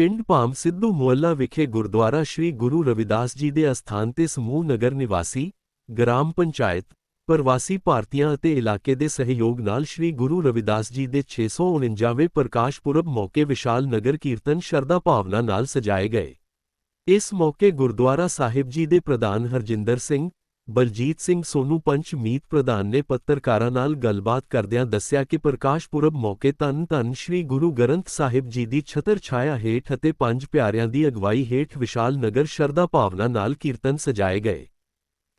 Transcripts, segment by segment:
ਪਿੰਡ ਭਾਮ ਸਿੱਧੂ ਮੁਹੱਲਾ ਵਿਖੇ ਗੁਰਦੁਆਰਾ ਸ੍ਰੀ ਗੁਰੂ ਰਵਿਦਾਸ ਜੀ ਦੇ ਅਸਥਾਨ ਤੇ ਸਮੂਹ ਨਗਰ ਨਿਵਾਸੀ, ਗ੍ਰਾਮ ਪੰਚਾਇਤ, ਪ੍ਰਵਾਸੀ ਭਾਰਤੀਆਂ ਅਤੇ ਇਲਾਕੇ ਦੇ ਸਹਿਯੋਗ ਨਾਲ ਸ੍ਰੀ ਗੁਰੂ ਰਵਿਦਾਸ ਜੀ ਦੇ 649ਵੇਂ ਪ੍ਰਕਾਸ਼ ਪੁਰਬ ਮੌਕੇ ਵਿਸ਼ਾਲ ਨਗਰ ਕੀਰਤਨ ਸ਼ਰਧਾ ਭਾਵਨਾ ਨਾਲ ਸਜਾਏ ਗਏ। ਇਸ ਮੌਕੇ ਗੁਰਦੁਆਰਾ ਸਾਹਿਬ ਜੀ ਦੇ ਪ੍ਰਧਾਨ ਹਰਜਿੰਦਰ ਸਿੰਘ ਬਲਜੀਤ ਸਿੰਘ ਸੋਨੂ ਪੰਚ ਮੀਤ ਪ੍ਰਧਾਨ ਨੇ ਪੱਤਰਕਾਰਾਂ ਨਾਲ ਗੱਲਬਾਤ ਕਰਦਿਆਂ ਦੱਸਿਆ ਕਿ ਪ੍ਰਕਾਸ਼ ਪੁਰਬ ਮੌਕੇ ਧੰਨ ਧੰਨ ਸ੍ਰੀ ਗੁਰੂ ਗ੍ਰੰਥ ਸਾਹਿਬ ਜੀ ਦੀ ਛਤਰ ਛਾਇਆ ਹੇਠ ਅਤੇ ਪੰਜ ਪਿਆਰਿਆਂ ਦੀ ਅਗਵਾਈ ਹੇਠ ਵਿਸ਼ਾਲ ਨਗਰ ਸ਼ਰਧਾ ਭਾਵਨਾ ਨਾਲ ਕੀਰਤਨ ਸਜਾਏ ਗਏ।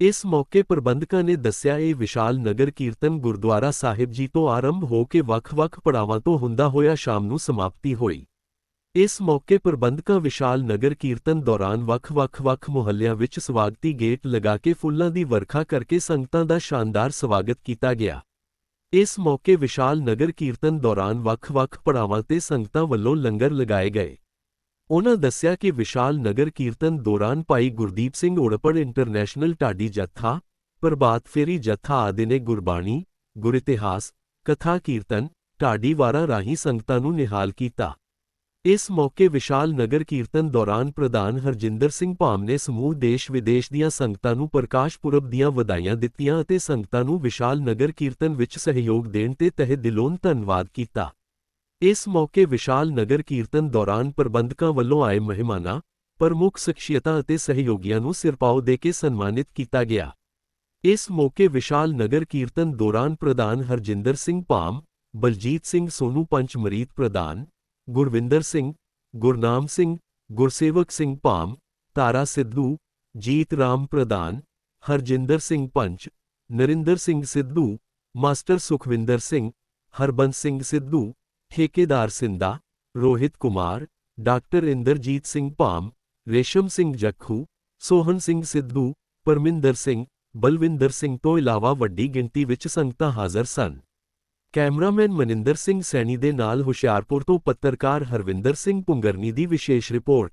ਇਸ ਮੌਕੇ ਪ੍ਰਬੰਧਕਾਂ ਨੇ ਦੱਸਿਆ, ਇਹ ਵਿਸ਼ਾਲ ਨਗਰ ਕੀਰਤਨ ਗੁਰਦੁਆਰਾ ਸਾਹਿਬ ਜੀ ਤੋਂ ਆਰੰਭ ਹੋ ਕੇ ਵੱਖ-ਵੱਖ ਪੜਾਵਾਂ ਤੋਂ ਹੁੰਦਾ ਹੋਇਆ ਸ਼ਾਮ ਨੂੰ ਸਮਾਪਤੀ ਹੋਈ। ਇਸ ਮੌਕੇ ਪ੍ਰਬੰਧਕਾਂ ਵਿਸ਼ਾਲ ਨਗਰ ਕੀਰਤਨ ਦੌਰਾਨ ਵੱਖ-ਵੱਖ-ਵੱਖ ਮੁਹੱਲਿਆਂ ਵਿੱਚ ਸਵਾਗਤੀ ਗੇਟ ਲਗਾ ਕੇ ਫੁੱਲਾਂ ਦੀ ਵਰਖਾ ਕਰਕੇ ਸੰਗਤਾਂ ਦਾ ਸ਼ਾਨਦਾਰ ਸਵਾਗਤ ਕੀਤਾ ਗਿਆ। ਇਸ ਮੌਕੇ ਵਿਸ਼ਾਲ ਨਗਰ ਕੀਰਤਨ ਦੌਰਾਨ ਵੱਖ-ਵੱਖ ਪੜਾਵਾਂ ਤੇ ਸੰਗਤਾਂ ਵੱਲੋਂ ਲੰਗਰ ਲਗਾਏ ਗਏ। ਉਹਨਾਂ ਦੱਸਿਆ ਕਿ ਵਿਸ਼ਾਲ ਨਗਰ ਕੀਰਤਨ ਦੌਰਾਨ ਭਾਈ ਗੁਰਦੀਪ ਸਿੰਘ ਓੜਪੜ ਇੰਟਰਨੈਸ਼ਨਲ ਢਾਡੀ ਜੱਥਾ, ਪ੍ਰਭਾਤ ਫੇਰੀ ਜੱਥਾ ਆਦਿ ਨੇ ਗੁਰਬਾਣੀ ਗੁਰਿਤਿਹਾਸ ਕਥਾ ਕੀਰਤਨ, ਢਾਡੀ ਵਾਰਾਂ ਰਾਹੀਂ ਸੰਗਤਾਂ ਨੂੰ ਨਿਹਾਲ ਕੀਤਾ। ਇਸ ਮੌਕੇ ਵਿਸ਼ਾਲ ਨਗਰ ਕੀਰਤਨ ਦੌਰਾਨ ਪ੍ਰਧਾਨ ਹਰਜਿੰਦਰ ਸਿੰਘ ਭਾਮ ਨੇ ਸਮੂਹ ਦੇਸ਼ ਵਿਦੇਸ਼ ਦੀਆਂ ਸੰਗਤਾਂ ਨੂੰ ਪ੍ਰਕਾਸ਼ ਪੁਰਬ ਦੀਆਂ ਵਧਾਈਆਂ ਦਿੱਤੀਆਂ ਅਤੇ ਸੰਗਤਾਂ ਨੂੰ ਵਿਸ਼ਾਲ ਨਗਰ ਕੀਰਤਨ ਵਿੱਚ ਸਹਿਯੋਗ ਦੇਣ ਤੇ ਤਹਿ ਦਿਲੋਂ ਧੰਨਵਾਦ ਕੀਤਾ। ਇਸ ਮੌਕੇ ਵਿਸ਼ਾਲ ਨਗਰ ਕੀਰਤਨ ਦੌਰਾਨ ਪ੍ਰਬੰਧਕਾਂ ਵੱਲੋਂ ਆਏ ਮਹਿਮਾਨਾਂ, ਪ੍ਰਮੁੱਖ ਸ਼ਖਸੀਅਤਾਂ ਅਤੇ ਸਹਿਯੋਗੀਆਂ ਨੂੰ ਸਿਰਪਾਓ ਦੇ ਕੇ ਸਨਮਾਨਿਤ ਕੀਤਾ ਗਿਆ। ਇਸ ਮੌਕੇ ਵਿਸ਼ਾਲ ਨਗਰ ਕੀਰਤਨ ਦੌਰਾਨ ਪ੍ਰਧਾਨ ਹਰਜਿੰਦਰ ਸਿੰਘ ਭਾਮ, ਬਲਜੀਤ ਸਿੰਘ ਸੋਨੂ ਪੰਚਮਰੀਤ ਪ੍ਰਧਾਨ ਗੁਰਵਿੰਦਰ ਸਿੰਘ, ਗੁਰਨਾਮ ਸਿੰਘ, ਗੁਰਸੇਵਕ ਸਿੰਘ ਭਾਮ, ਤਾਰਾ ਸਿੱਧੂ, ਜੀਤ ਰਾਮ ਪ੍ਰਧਾਨ, ਹਰਜਿੰਦਰ ਸਿੰਘ ਪੰਚ, ਨਰਿੰਦਰ ਸਿੰਘ ਸਿੱਧੂ, ਮਾਸਟਰ ਸੁਖਵਿੰਦਰ ਸਿੰਘ, ਹਰਬੰਸ ਸਿੰਘ ਸਿੱਧੂ, ਠੇਕੇਦਾਰ ਸਿੰਦਾ ਰੋਹਿਤ ਕੁਮਾਰ, ਡਾਕਟਰ ਇੰਦਰਜੀਤ ਸਿੰਘ ਭਾਮ, ਰੇਸ਼ਮ ਸਿੰਘ ਜੱਖੂ ਸੋਹਨ ਸਿੰਘ ਸਿੱਧੂ, ਪਰਮਿੰਦਰ ਸਿੰਘ, ਬਲਵਿੰਦਰ ਸਿੰਘ ਤੋਂ ਇਲਾਵਾ ਵੱਡੀ ਗਿਣਤੀ ਵਿੱਚ ਸੰਗਤਾਂ ਹਾਜ਼ਰ ਸਨ। ਕੈਮਰਾਮੈਨ ਮਨਿੰਦਰ ਸਿੰਘ ਸੈਣੀ ਦੇ ਨਾਲ ਹੁਸ਼ਿਆਰਪੁਰ ਤੋਂ ਪੱਤਰਕਾਰ ਹਰਵਿੰਦਰ ਸਿੰਘ ਪੁੰਗਰਨੀ ਦੀ ਵਿਸ਼ੇਸ਼ ਰਿਪੋਰਟ।